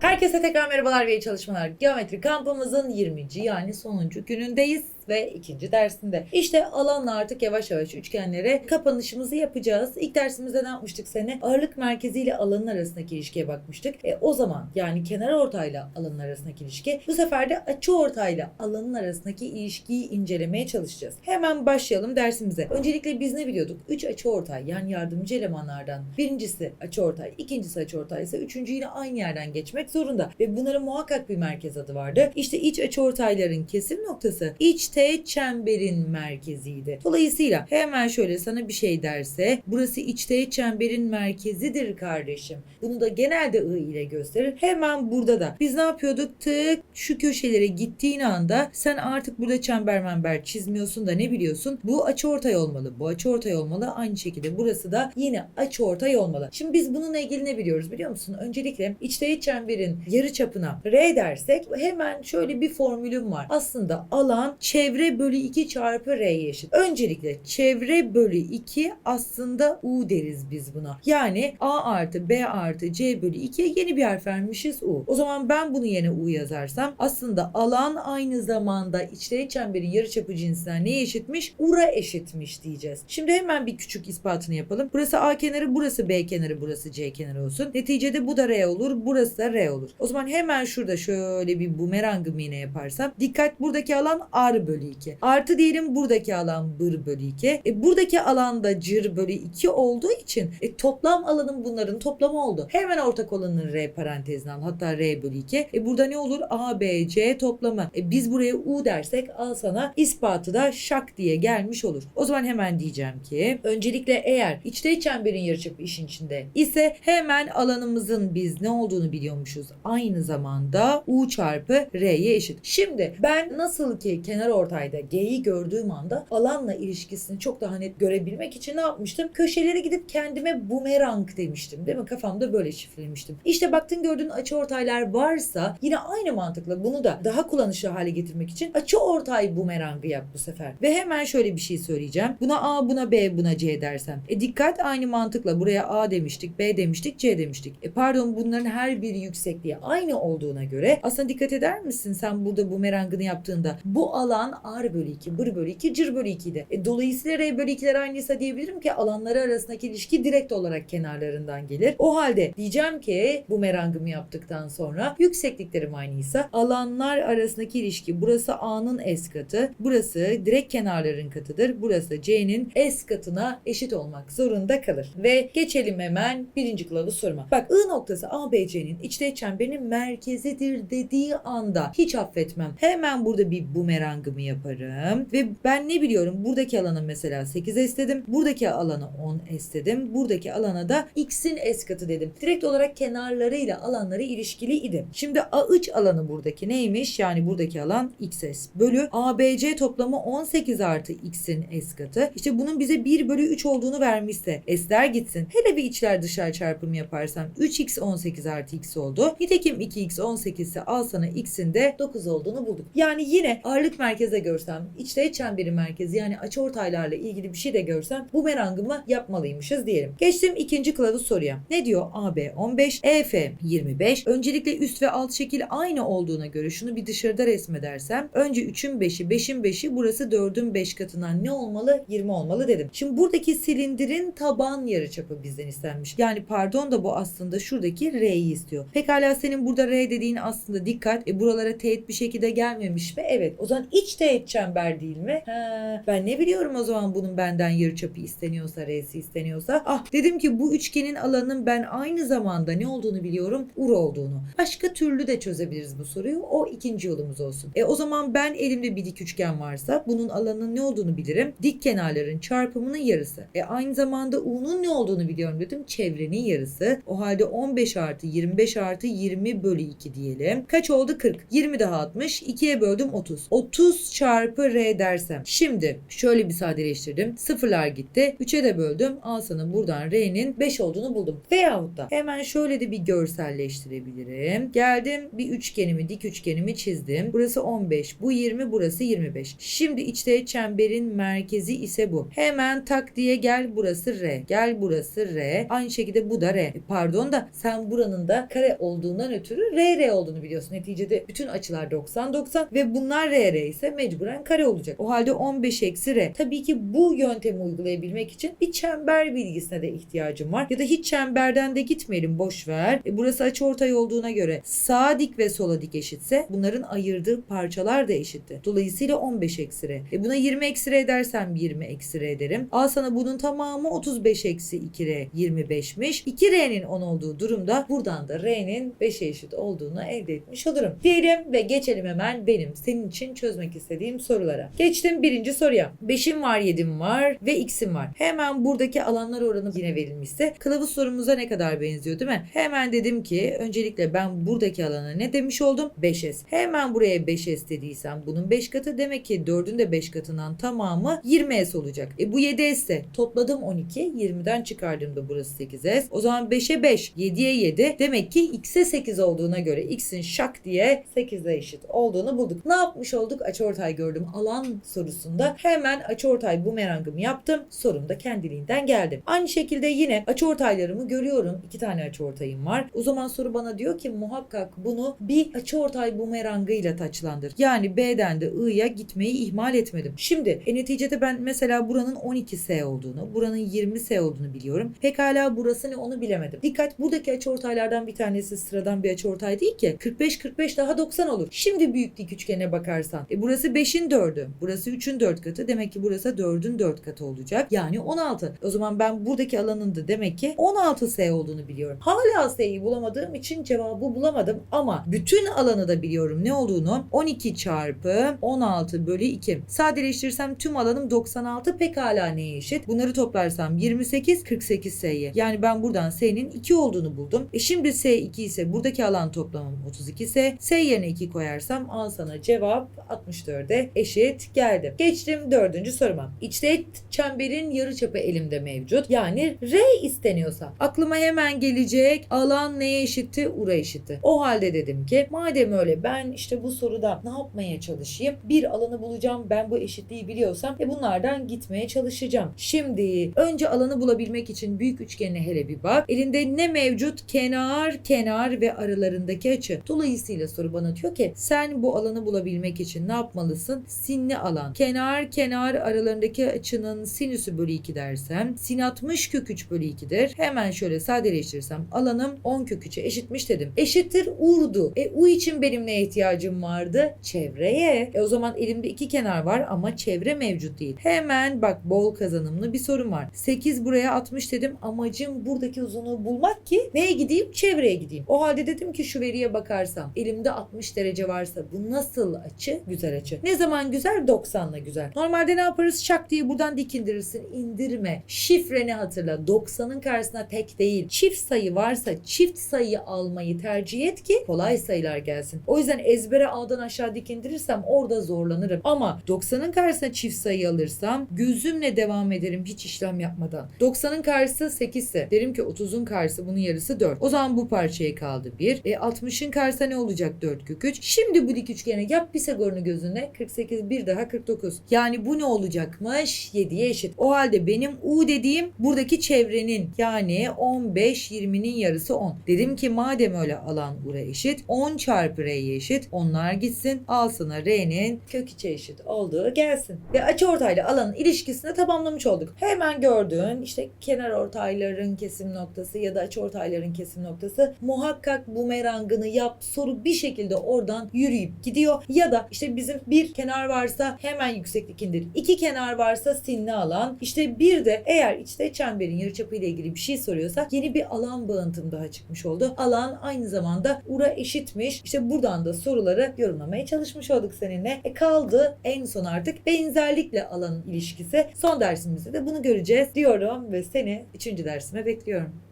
Herkese tekrar merhabalar ve iyi çalışmalar. Geometri kampımızın 20. yani sonuncu günündeyiz ve ikinci dersinde. İşte alanla artık yavaş yavaş üçgenlere kapanışımızı yapacağız. İlk dersimizde ne yapmıştık sene? Ağırlık merkezi ile alanın arasındaki ilişkiye bakmıştık. E, o zaman yani kenar ortayla alanın arasındaki ilişki. Bu sefer de açı ortayla alanın arasındaki ilişkiyi incelemeye çalışacağız. Hemen başlayalım dersimize. Öncelikle biz ne biliyorduk? 3 açı ortay yani yardımcı elemanlardan. Birincisi açı ortay, ikincisi açı ortay ise üçüncü yine aynı yerden geçmek zorunda. Ve bunların muhakkak bir merkez adı vardı. İşte iç açı ortayların kesim noktası iç çemberin merkeziydi. Dolayısıyla hemen şöyle sana bir şey derse burası iç teğet çemberin merkezidir kardeşim. Bunu da genelde I ile gösterir. Hemen burada da biz ne yapıyorduk? Tık şu köşelere gittiğin anda sen artık burada çember member çizmiyorsun da ne biliyorsun? Bu açı ortay olmalı. Bu açı ortay olmalı. Aynı şekilde burası da yine açı ortay olmalı. Şimdi biz bununla ilgili ne biliyoruz biliyor musun? Öncelikle iç teğet çemberin yarı çapına R dersek hemen şöyle bir formülüm var. Aslında alan çevre bölü 2 çarpı R'ye eşit. Öncelikle çevre bölü 2 aslında U deriz biz buna. Yani A artı B artı C bölü 2'ye yeni bir harf vermişiz U. O zaman ben bunu yine U yazarsam aslında alan aynı zamanda içteğet çemberin yarıçapı cinsinden neye eşitmiş? Ur'a eşitmiş diyeceğiz. Şimdi hemen bir küçük ispatını yapalım. Burası A kenarı, burası B kenarı, burası C kenarı olsun. Neticede bu da R olur, burası da R olur. O zaman hemen şurada şöyle bir bumerangımı yine yaparsam dikkat buradaki alan R bölü 2. Artı diyelim buradaki alan bir bölü 2. E, buradaki alanda cır bölü 2 olduğu için e, toplam alanın bunların toplamı oldu. Hemen ortak olanın R parantezine al. Hatta R bölü 2. E, burada ne olur? A, B, C toplamı. E, biz buraya U dersek al sana ispatı da şak diye gelmiş olur. O zaman hemen diyeceğim ki öncelikle eğer içte çemberin yarıçapı işin içinde ise hemen alanımızın biz ne olduğunu biliyormuşuz. Aynı zamanda U çarpı R'ye eşit. Şimdi ben nasıl ki kenar ortayda G'yi gördüğüm anda alanla ilişkisini çok daha net görebilmek için ne yapmıştım? Köşelere gidip kendime bumerang demiştim değil mi? Kafamda böyle şifrelemiştim. İşte baktın gördüğün açı ortaylar varsa yine aynı mantıkla bunu da daha kullanışlı hale getirmek için açı ortay bumerangı yap bu sefer. Ve hemen şöyle bir şey söyleyeceğim. Buna A, buna B, buna C dersem. E dikkat aynı mantıkla buraya A demiştik, B demiştik, C demiştik. E pardon bunların her bir yüksekliği aynı olduğuna göre aslında dikkat eder misin sen burada bumerangını yaptığında bu alan R bölü 2, bir bölü 2, cır bölü 2 idi. E, dolayısıyla R bölü 2'ler aynıysa diyebilirim ki alanları arasındaki ilişki direkt olarak kenarlarından gelir. O halde diyeceğim ki bumerangımı yaptıktan sonra yüksekliklerim aynıysa alanlar arasındaki ilişki burası A'nın S katı, burası direkt kenarların katıdır. Burası C'nin S katına eşit olmak zorunda kalır. Ve geçelim hemen birinci kılavuz soruma. Bak I noktası ABC'nin içte çemberinin merkezidir dediği anda hiç affetmem. Hemen burada bir bumerangımı yaparım. Ve ben ne biliyorum? Buradaki alana mesela 8 S dedim. Buradaki alana 10 S dedim. Buradaki alana da X'in S katı dedim. Direkt olarak kenarlarıyla alanları ilişkili idi. Şimdi A3 alanı buradaki neymiş? Yani buradaki alan XS bölü ABC toplamı 18 artı X'in S katı. İşte bunun bize 1 bölü 3 olduğunu vermişse S'ler gitsin. Hele bir içler dışlar çarpımı yaparsam 3X 18 artı X oldu. Nitekim 2X 18 ise al sana X'in de 9 olduğunu bulduk. Yani yine ağırlık merkeze görsem, içte çemberi merkezi yani açıortaylarla ilgili bir şey de görsem bu merangımı yapmalıymışız diyelim. Geçtim ikinci kılavuz soruya. Ne diyor? AB 15, EF 25. Öncelikle üst ve alt şekil aynı olduğuna göre şunu bir dışarıda resmedersem önce 3'ün 5'i, 5'in 5'i burası 4'ün 5 katından ne olmalı? 20 olmalı dedim. Şimdi buradaki silindirin taban yarıçapı bizden istenmiş. Yani pardon da bu aslında şuradaki R'yi istiyor. Pekala senin burada R dediğin aslında dikkat. E buralara teğet bir şekilde gelmemiş mi? Evet. O zaman iç teğet çember değil mi? Ha, ben ne biliyorum o zaman bunun benden yarıçapı isteniyorsa, R'si isteniyorsa. Ah dedim ki bu üçgenin alanının ben aynı zamanda ne olduğunu biliyorum? Ur olduğunu. Başka türlü de çözebiliriz bu soruyu. O ikinci yolumuz olsun. E o zaman ben elimde bir dik üçgen varsa bunun alanının ne olduğunu bilirim. Dik kenarların çarpımının yarısı. E aynı zamanda U'nun ne olduğunu biliyorum dedim. Çevrenin yarısı. O halde 15 artı 25 artı 20 bölü 2 diyelim. Kaç oldu? 40. 20 daha 60. 2'ye böldüm 30. 30 9 çarpı R dersem. Şimdi şöyle bir sadeleştirdim. Sıfırlar gitti. 3'e de böldüm. Al sana buradan R'nin 5 olduğunu buldum. Veyahut da hemen şöyle de bir görselleştirebilirim. Geldim bir üçgenimi, dik üçgenimi çizdim. Burası 15, bu 20, burası 25. Şimdi içte çemberin merkezi ise bu. Hemen tak diye gel burası R. Gel burası R. Aynı şekilde bu da R. E, Pardon da sen buranın da kare olduğundan ötürü R R olduğunu biliyorsun. Neticede bütün açılar 90 90 ve bunlar R R ise mecburen kare olacak. O halde 15 eksi R. Tabii ki bu yöntemi uygulayabilmek için bir çember bilgisine de ihtiyacım var. Ya da hiç çemberden de gitmeyelim boş ver. E, burası açıortay olduğuna göre sağ dik ve sola dik eşitse bunların ayırdığı parçalar da eşitti. Dolayısıyla 15 eksi R. E, buna 20 eksi R dersem 20 eksi R derim. Al sana bunun tamamı 35 eksi 2 R 25'miş. 2 R'nin 10 olduğu durumda buradan da R'nin 5'e eşit olduğunu elde etmiş olurum. Diyelim ve geçelim hemen benim senin için çözmek istediğim sorulara. Geçtim birinci soruya. 5'im var 7'm var ve x'im var. Hemen buradaki alanlar oranı yine verilmişse kılavuz sorumuza ne kadar benziyor değil mi? Hemen dedim ki öncelikle ben buradaki alana ne demiş oldum? 5s. Hemen buraya 5s dediysem bunun 5 katı demek ki 4'ün de 5 katından tamamı 20s olacak. E bu 7s ise topladım 12 20'den çıkardığımda burası 8s. O zaman 5'e 5 7'ye 7 demek ki x'e 8 olduğuna göre x'in şak diye 8'e eşit olduğunu bulduk. Ne yapmış olduk? Açıortay gördüm alan sorusunda hemen açıortay bumerangımı yaptım. Sorum da kendiliğinden geldi. Aynı şekilde yine açıortaylarımı görüyorum. İki tane açıortayım var. O zaman soru bana diyor ki muhakkak bunu bir açıortay bumerangıyla taçlandır. Yani B'den de I'ya gitmeyi ihmal etmedim. Şimdi e, neticede ben mesela buranın 12S olduğunu, buranın 20S olduğunu biliyorum. Pekala burası ne onu bilemedim. Dikkat buradaki açıortaylardan bir tanesi sıradan bir açıortay değil ki. 45 45 daha 90 olur. Şimdi büyük dik üçgene bakarsan. E burası 5'in 4'ü. Burası 3'ün 4 katı. Demek ki burası 4'ün 4 katı olacak. Yani 16. O zaman ben buradaki alanın da demek ki 16S olduğunu biliyorum. Hala S'yi bulamadığım için cevabı bulamadım ama bütün alanı da biliyorum ne olduğunu. 12 çarpı 16 bölü 2. Sadeleştirirsem tüm alanım 96 pekala neye eşit? Bunları toplarsam 28 48 S'ye. Yani ben buradan S'nin 2 olduğunu buldum. E şimdi S 2 ise buradaki alan toplamım 32 S. S yerine 2 koyarsam al sana cevap 64'e eşit geldi. Geçtim dördüncü soruma. İçte çemberin yarıçapı elimde mevcut. Yani R isteniyorsa aklıma hemen gelecek alan neye eşitti? Ura eşitti. O halde dedim ki madem öyle ben işte bu soruda ne yapmaya çalışayım? Bir alanı bulacağım. Ben bu eşitliği biliyorsam e bunlardan gitmeye çalışacağım. Şimdi önce alanı bulabilmek için büyük üçgenine hele bir bak. Elinde ne mevcut? Kenar, kenar ve aralarındaki açı. Dolayısıyla soru bana diyor ki sen bu alanı bulabilmek için ne yapmalısın? Sinli alan. Kenar, kenar aralarındaki açının sinüsü bölü 2 dersem sin 60 kök 3 bölü 2'dir. Hemen şöyle sadeleştirirsem alanım 10 kök 3'e eşitmiş dedim. Eşittir urdu. E u için benim ne ihtiyacım vardı? Çevreye. E o zaman elimde iki kenar var ama çevre mevcut değil. Hemen bak bol kazanımlı bir sorun var. 8 buraya 60 dedim. Amacım buradaki uzunluğu bulmak ki neye gideyim? Çevreye gideyim. O halde dedim ki şu veriye bakarsam elimde 60 derece varsa bu nasıl açı? Güzel açı. Ne zaman güzel? 90'la güzel. Normalde ne yaparız? Şak diye buradan dik indirirsin. İndirme. Şifreni hatırla. 90'ın karşısına tek değil. Çift sayı varsa çift sayı almayı tercih et ki kolay sayılar gelsin. O yüzden ezbere A'dan aşağı dik indirirsem orada zorlanırım. Ama 90'ın karşısına çift sayı alırsam gözümle devam ederim hiç işlem yapmadan. 90'ın karşısı 8 ise derim ki 30'un karşısı bunun yarısı 4. O zaman bu parçaya kaldı 1. E 60'ın karşısına ne olacak 4 kök 3. Şimdi bu dik üçgeni yap Pisagor'un gözüne 48 bir daha 49. Yani bu ne olacakmış? 7'ye eşit. O halde benim U dediğim buradaki çevrenin yani 15 20'nin yarısı 10. Dedim ki madem öyle alan U'ya eşit 10 çarpı R'ye eşit. Onlar gitsin. Al sana R'nin kök 3'e eşit olduğu gelsin. Ve açıortayla alanın ilişkisini tamamlamış olduk. Hemen gördüğün işte kenar ortayların kesim noktası ya da açıortayların kesim noktası muhakkak bumerangını yap. Soru bir şekilde oradan yürüyüp gidiyor. Ya da işte bizim bir kenar varsa hemen yükseklik indir. İki kenar varsa sinli alan. İşte bir de eğer içte çemberin yarıçapı ile ilgili bir şey soruyorsa yeni bir alan bağıntım daha çıkmış oldu. Alan aynı zamanda ura eşitmiş. İşte buradan da soruları yorumlamaya çalışmış olduk seninle. E kaldı en son artık benzerlikle alanın ilişkisi. Son dersimizde de bunu göreceğiz diyorum ve seni 3. dersime bekliyorum.